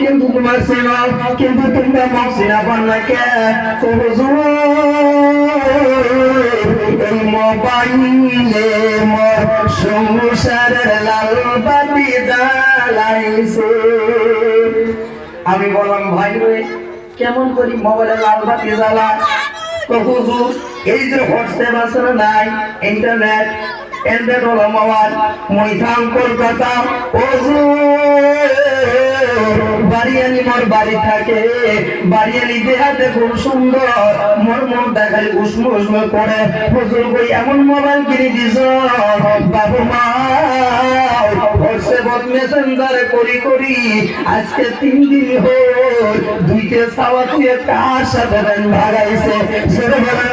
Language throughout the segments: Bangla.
কিন্তু তোমার সেবা কিন্তু তোমরা মাসি না কে তো হুজুর এই মোবাইলে লাল বাতি জ্বালাইছে আমি বললাম, ভাই রে, কেমন করি মোবাইলে লাল বাতি জ্বালা? হুজুর, এই যে হোয়াটসঅ্যাপ আছে নাই, ইন্টারনেট এন্ডেড হলো মাওয়ার মৈথাম কলকাতা বাড়িয়ালি মোর বাড়ি থাকে। বাড়িয়ালি দেহাতে খুব সুন্দর, মোর মন দেখালি উষ্ম উষ্ম করে। হুজুর কই, এমন মোবাইল কিনে দিছ? বাবু মা মেসেঞ্জারে করি করি, আজকে তিন দিন হল, দুইটা সাওয়া কার সাথে ভাগাইছে। সেটা বলেন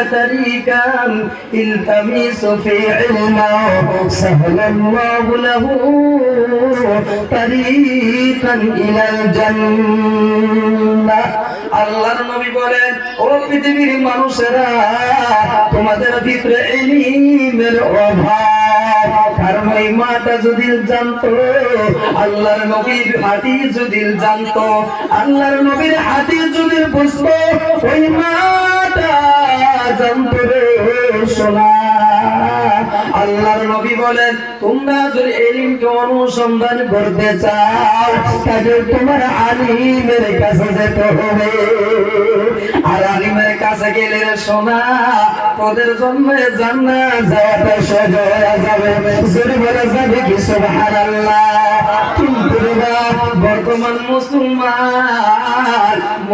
সালাকা তারিকান ইলতামিসু ফি ইলমা সাহালাল্লাহু লাহু তারিকান ইলাল জান্নাহ আল্লাহর নবী বলেন, ও পৃথিবীর মানুষেরা, তোমাদের ভিতরে ইলমের অভাব। কারণ ওই মাটা যদি জানতো, আল্লাহর নবীর হাদিস যদি জানতো, আল্লাহর নবীর হাদিস যদি বুঝতো, ওই মাটা আল্লাহর নবী বলেন, তোমরা যদি এলিমকে অনুসন্ধান করতে চাও, তাহলে তোমার আলিমের কাছে যেতে হবে। আর আলিমের কাছে গেলে সোনা তোদের জন্য জান্নাত যাওয়াটা যাবে। বলে যাবে কি, সুবহানাল্লাহ?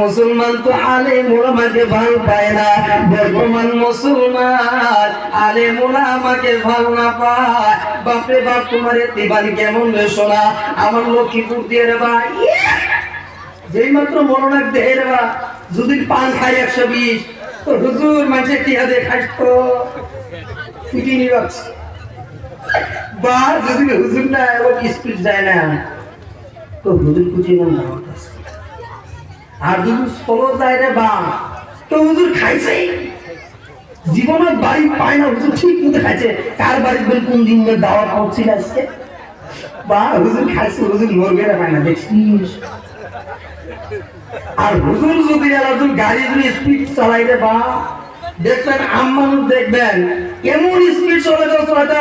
মুসলমান তো আলেম ওলামাকে ভালো পায় না। বর্তমান মুসলমান আলেম ওলামাকে ভালো না পায়। বাপরে বাপ, তোমার এতিবানি কেমন সোনা? আমার লক্ষ্মীপুর দিয়ে রে ভাই যেই মাত্র মনোনাক দেহে রে বা যদি পান খাই একশো বিশ। তো হুজুর, মাঝে কি হাতে খাইস তো ফিটি নিবাচ্ছে বা, যদি হুজুর না, এবার স্পিড যায় না। তো হুজুর কুচি দাওয়াত আছে আর যদি ষোলো যায় রে বা তো হুজুর খাইছে? জীবনে বাড়ি পায় না, হুজুর ঠিক মতো খাইছে। কার বাড়ি বল কোন দিন বলে দাওয়াত পড়ছিল আজকে? বা, হুজুর খাইছে, হুজুর মরবে না পায় না দেখছিস আর হুজুর যদি একজন গাড়ি যদি স্পিড চালাইতে বা দেখবেন আম্মানুষ দেখবেন, এমন স্পিড চলে হয়তো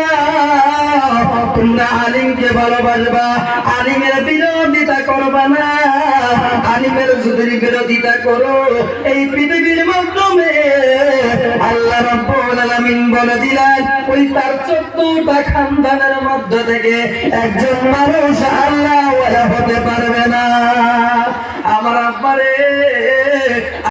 ভালোবাসবা আলিমের বিরোধিতা করবা না। আলিমের যদি বিরোধিতা করো, এই পৃথিবীর মাধ্যমে আল্লাহ রব্বুল বলে দিলেন, ওই তার চোদ্দটা খানদানের মধ্য থেকে একজন মানুষ আল্লাহ হতে পারবে না। আমার আব্বারে